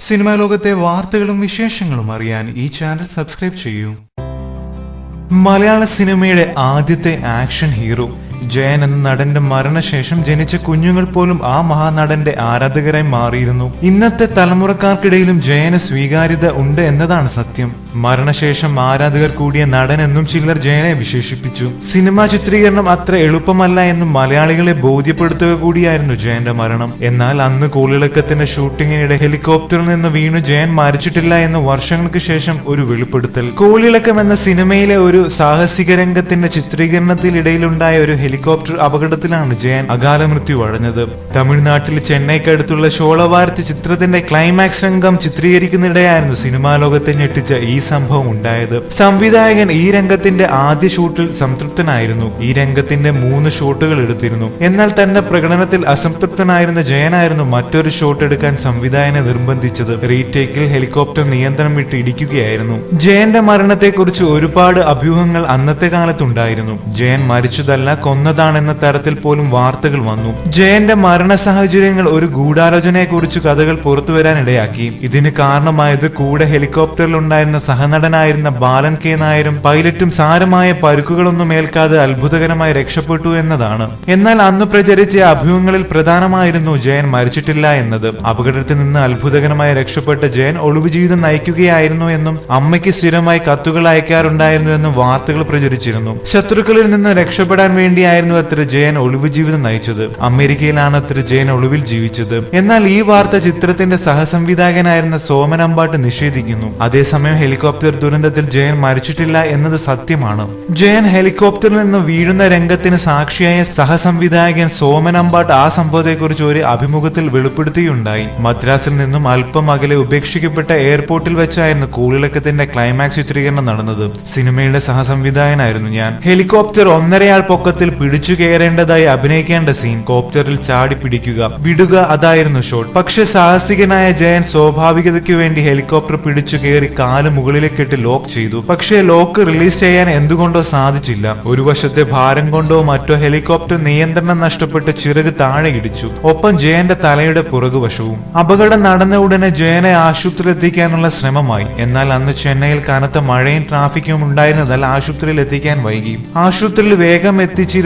Cinema ലോകത്തെ വാർത്തകളും വിശേഷങ്ങളും അറിയാൻ ഈ ചാനൽ സബ്സ്ക്രൈബ് ചെയ്യൂ. മലയാള സിനിമയുടെ ആദ്യത്തെ ആക്ഷൻ ഹീറോ ജയൻ എന്ന നടന്റെ മരണശേഷം ജനിച്ച കുഞ്ഞുങ്ങൾ പോലും ആ മഹാനടന്റെ ആരാധകരായി മാറിയിരുന്നു. ഇന്നത്തെ തലമുറക്കാർക്കിടയിലും ജയന് സ്വീകാര്യത ഉണ്ട് എന്നതാണ് സത്യം. മരണശേഷം ആരാധകർ കൂടിയ നടൻ എന്നും ചിലർ ജയനെ വിശേഷിപ്പിച്ചു. സിനിമാ ചിത്രീകരണം അത്ര എളുപ്പമല്ല എന്നും മലയാളികളെ ബോധ്യപ്പെടുത്തുക കൂടിയായിരുന്നു ജയന്റെ മരണം. എന്നാൽ അന്ന് കൂളിളക്കത്തിന്റെ ഷൂട്ടിങ്ങിനിടെ ഹെലികോപ്റ്ററിൽ നിന്ന് വീണു ജയൻ മരിച്ചിട്ടില്ല എന്ന് വർഷങ്ങൾക്ക് ശേഷം ഒരു വെളിപ്പെടുത്തൽ. കൂളിളക്കം എന്ന സിനിമയിലെ ഒരു സാഹസിക രംഗത്തിന്റെ ചിത്രീകരണത്തിനിടയിലുണ്ടായ ഒരു ഹെലികോപ്റ്റർ അപകടത്തിലാണ് ജയൻ അകാല മൃത്യു അടഞ്ഞത് തമിഴ്നാട്ടിൽ ചെന്നൈക്കടുത്തുള്ള ഷോളവാരത്ത് ചിത്രത്തിന്റെ ക്ലൈമാക്സ് രംഗം ചിത്രീകരിക്കുന്നിടെയായിരുന്നു സിനിമാ ലോകത്തെ ഞെട്ടിച്ച ഈ സംഭവം ഉണ്ടായത്. സംവിധായകൻ ഈ രംഗത്തിന്റെ ആദ്യ ഷൂട്ടിൽ സംതൃപ്തനായിരുന്നു. ഈ രംഗത്തിന്റെ മൂന്ന് ഷോട്ടുകൾ എടുത്തിരുന്നു. എന്നാൽ തന്റെ പ്രകടനത്തിൽ അസംതൃപ്തനായിരുന്ന ജയനായിരുന്നു മറ്റൊരു ഷോട്ട് എടുക്കാൻ സംവിധായകനെ നിർബന്ധിച്ചത്. റീടേക്കിൽ ഹെലികോപ്റ്റർ നിയന്ത്രണം വിട്ട് ഇടിക്കുകയായിരുന്നു. ജയന്റെ മരണത്തെക്കുറിച്ച് ഒരുപാട് അഭ്യൂഹങ്ങൾ അന്നത്തെ കാലത്തുണ്ടായിരുന്നു. ജയൻ മരിച്ചതല്ല കൊന്നതാണെന്ന തരത്തിൽ പോലും വാർത്തകൾ വന്നു. ജയന്റെ മരണ സാഹചര്യങ്ങൾ ഒരു ഗൂഢാലോചനയെക്കുറിച്ച് കഥകൾ പുറത്തുവരാനിടയാക്കി ഇതിന് കാരണമായത് കൂടെ ഹെലികോപ്റ്ററിൽ ഉണ്ടായിരുന്ന സഹനടനായിരുന്ന ബാലൻ കെ നായരും പൈലറ്റും സാരമായ പരുക്കുകളൊന്നും ഏൽക്കാതെ അത്ഭുതകരമായി രക്ഷപ്പെട്ടു എന്നതാണ്. എന്നാൽ അന്ന് പ്രചരിച്ച അഭ്യൂഹങ്ങളിൽ പ്രധാനമായിരുന്നു ജയൻ മരിച്ചിട്ടില്ല എന്നത്. അപകടത്തിൽ നിന്ന് അത്ഭുതകരമായി രക്ഷപ്പെട്ട ജയൻ ഒളിവ് ജീവിതം നയിക്കുകയായിരുന്നു എന്നും അമ്മയ്ക്ക് സ്ഥിരമായി കത്തുകൾ അയക്കാറുണ്ടായിരുന്നു എന്നും വാർത്തകൾ പ്രചരിച്ചിരുന്നു. ശത്രുക്കളിൽ നിന്ന് രക്ഷപ്പെടാൻ വേണ്ടിയായിരുന്നു അത്ര ജയൻ ഒളിവ് ജീവിതം നയിച്ചത്. അമേരിക്കയിലാണ് അത്ര ജയൻ ഒളിവിൽ ജീവിച്ചത്. എന്നാൽ ഈ വാർത്ത ചിത്രത്തിന്റെ സഹസംവിധായകനായിരുന്ന സോമൻ അമ്പാട്ട് നിഷേധിക്കുന്നു. അതേസമയം ഹെലികോപ്റ്റർ ദുരന്തത്തിൽ ജയൻ മരിച്ചിട്ടില്ല എന്നത് സത്യമാണ്. ജയൻ ഹെലികോപ്റ്ററിൽ നിന്ന് വീഴുന്ന രംഗത്തിന് സാക്ഷിയായ സഹസംവിധായകൻ സോമൻ അമ്പാട്ട് ആ സംഭവത്തെക്കുറിച്ച് ഒരു അഭിമുഖത്തിൽ വെളിപ്പെടുത്തിയുണ്ടായി. മദ്രാസിൽ നിന്നും അല്പം അകലെ ഉപേക്ഷിക്കപ്പെട്ട എയർപോർട്ടിൽ വെച്ചായിരുന്നു കൂളിളക്കത്തിന്റെ ക്ലൈമാക്സ് ചിത്രീകരണം നടന്നത്. സിനിമയുടെ സഹസംവിധായകനായിരുന്നു ഞാൻ. ഹെലികോപ്റ്റർ ഒന്നരയാൾ പൊക്കത്തിൽ പിടിച്ചു കയറേണ്ടതായി അഭിനയിക്കേണ്ട സീൻ കോപ്റ്ററിൽ ചാടി പിടിക്കുക വിടുക അതായിരുന്നു ഷോട്ട് പക്ഷെ സാഹസികനായ ജയൻ സ്വാഭാവികതയ്ക്ക് വേണ്ടി ഹെലികോപ്റ്റർ പിടിച്ചു കയറി കാൽ മുകളിലേക്കിട്ട് ലോക്ക് ചെയ്തു. പക്ഷേ ലോക്ക് റിലീസ് ചെയ്യാൻ എന്തുകൊണ്ടോ സാധിച്ചില്ല. ഒരു വശത്തെ ഭാരം കൊണ്ടോ മറ്റോ ഹെലികോപ്റ്റർ നിയന്ത്രണം നഷ്ടപ്പെട്ട് ചിറക് താഴെ ഇടിച്ചു. ഒപ്പം ജയന്റെ തലയുടെ പുറകുവശവും അപകടം നടന്ന ഉടനെ ജയനെ ആശുപത്രിയിൽ എത്തിക്കാനുള്ള ശ്രമമായി. എന്നാൽ അന്ന് ചെന്നൈയിൽ കനത്ത മഴയും ട്രാഫിക്കും ഉണ്ടായിരുന്നതാൽ ആശുപത്രിയിൽ എത്തിക്കാൻ വൈകി. ആശുപത്രിയിൽ വേഗം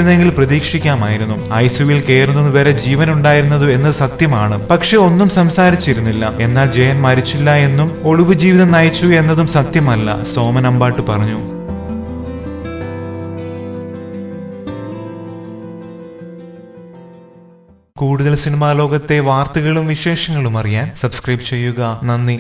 എത്തിച്ചിരുന്നെങ്കിൽ പ്രതീക്ഷിക്കാമായിരുന്നു. ഐസിയുവിൽ കയറുന്നത് വരെ ജീവൻ ഉണ്ടായിരുന്നത് എന്ന് സത്യമാണ്. പക്ഷെ ഒന്നും സംസാരിച്ചിരുന്നില്ല. എന്നാൽ ജയൻ മരിച്ചില്ല എന്നും ഒളിവ് ജീവിതം നയിച്ചു എന്നതും സത്യമല്ല സോമൻ അമ്പാട്ട് പറഞ്ഞു. കൂടുതൽ സിനിമാ ലോകത്തെ വാർത്തകളും വിശേഷങ്ങളും അറിയാൻ സബ്സ്ക്രൈബ് ചെയ്യുക. നന്ദി.